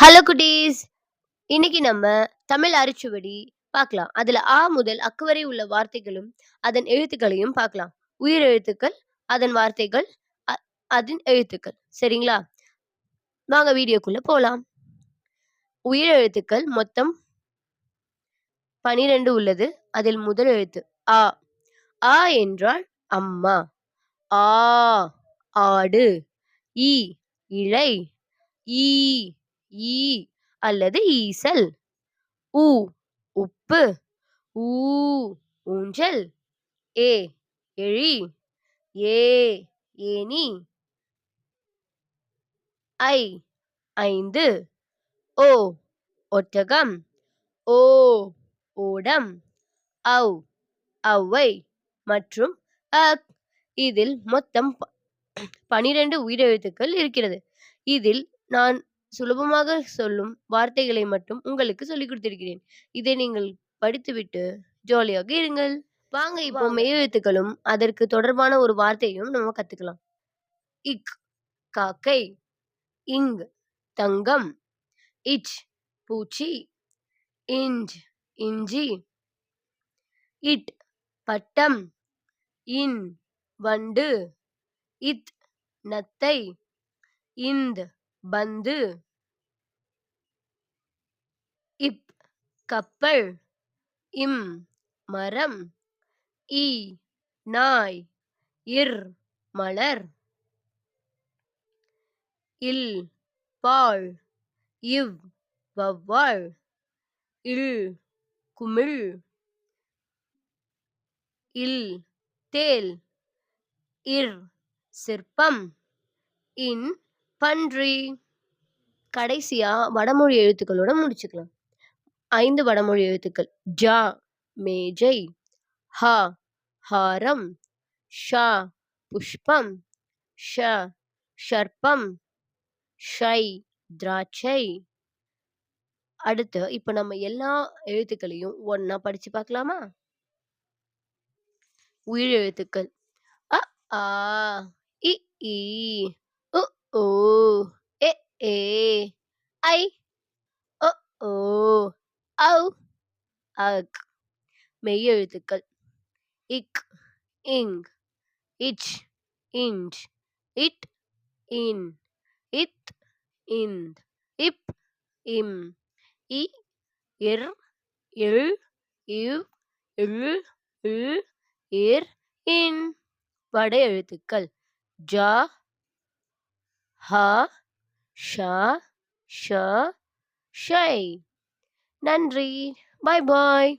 Hello குட்டீஸ். இன்னைக்கு நம்ம தமிழ் அரிச்சுவடி பார்க்கலாம். அதுல ஆ முதல் அக்கு வரை உள்ள வார்த்தைகளும் அதன் எழுத்துக்களையும் பார்க்கலாம். உயிர் எழுத்துக்கள் அதன் வார்த்தைகள் அ- அதன் எழுத்துக்கள். சரிங்களா? வாங்க வீடியோக்குள்ள போலாம். உயிர் எழுத்துக்கள் மொத்தம் பனிரெண்டு உள்ளது. அதில் முதல் எழுத்து ஆ. ஆ என்றால் அம்மா. ஆ ஆடு. இ இழை. ஈ ஈ அல்லது ஈசல். உ உப்பு. ஊ ஊஞ்சல். ஏ எழி. ஏ ஏனி ஐ ஐந்து. ஓ ஒட்டகம். ஓ ஓடம் அவ் அவ்வை மற்றும் அக் இதில் மொத்தம் ப- பனிரெண்டு உயிரெழுத்துக்கள் இருக்கிறது. இதில் நான் சுலபமாக சொல்லும் வார்த்தைகளை மட்டும் உங்களுக்கு சொல்லிக் கொடுத்திருக்கிறேன். இதை நீங்கள் படித்துவிட்டு ஜாலியாக இருங்கள். வாங்க இப்போ மெய்யெழுத்துக்களும் அதற்கு தொடர்பான ஒரு வார்த்தையும் நம்ம கத்துக்கலாம். இக் காக்கை இங் தங்கம் இச் பூச்சி இஞ்ச் இஞ்சி இட் பட்டம் இன் வண்டு இத் நத்தை இந்த் பந்து. இப் கப்பல். இம் மரம். இ நாய். இர் மலர். இல் பால். இவ் வவ்வாள் இல் குமிழ். இல் தேல். இர் சிற்பம். இன் பன்றி. கடைசியா வடமொழி எழுத்துக்களோட முடிச்சுக்கலாம். ஐந்து வடமொழி எழுத்துக்கள். ஜா மேஜை ஹ ஹாரம். ஷ புஷ்பம். ஷ ஷர்பம். ஷை திராட்சை. அடுத்து இப்போ நம்ம எல்லா எழுத்துக்களையும் ஒன்றா படிச்சு பார்க்கலாமா? உயிர் எழுத்துக்கள் அ ஆ இ O E E. I O O. ஒ ஓ ஔ அக் மெய் இக் இங் இச் இஞ்ச் இட் இன் இத் இந்த் இப் இம் இ இர் இல் இவ் இல் இல் இர் இன் வட எழுத்துக்கள். ஜா ஹ ஷ ஷ ஷை நன்றி பாய் பாய்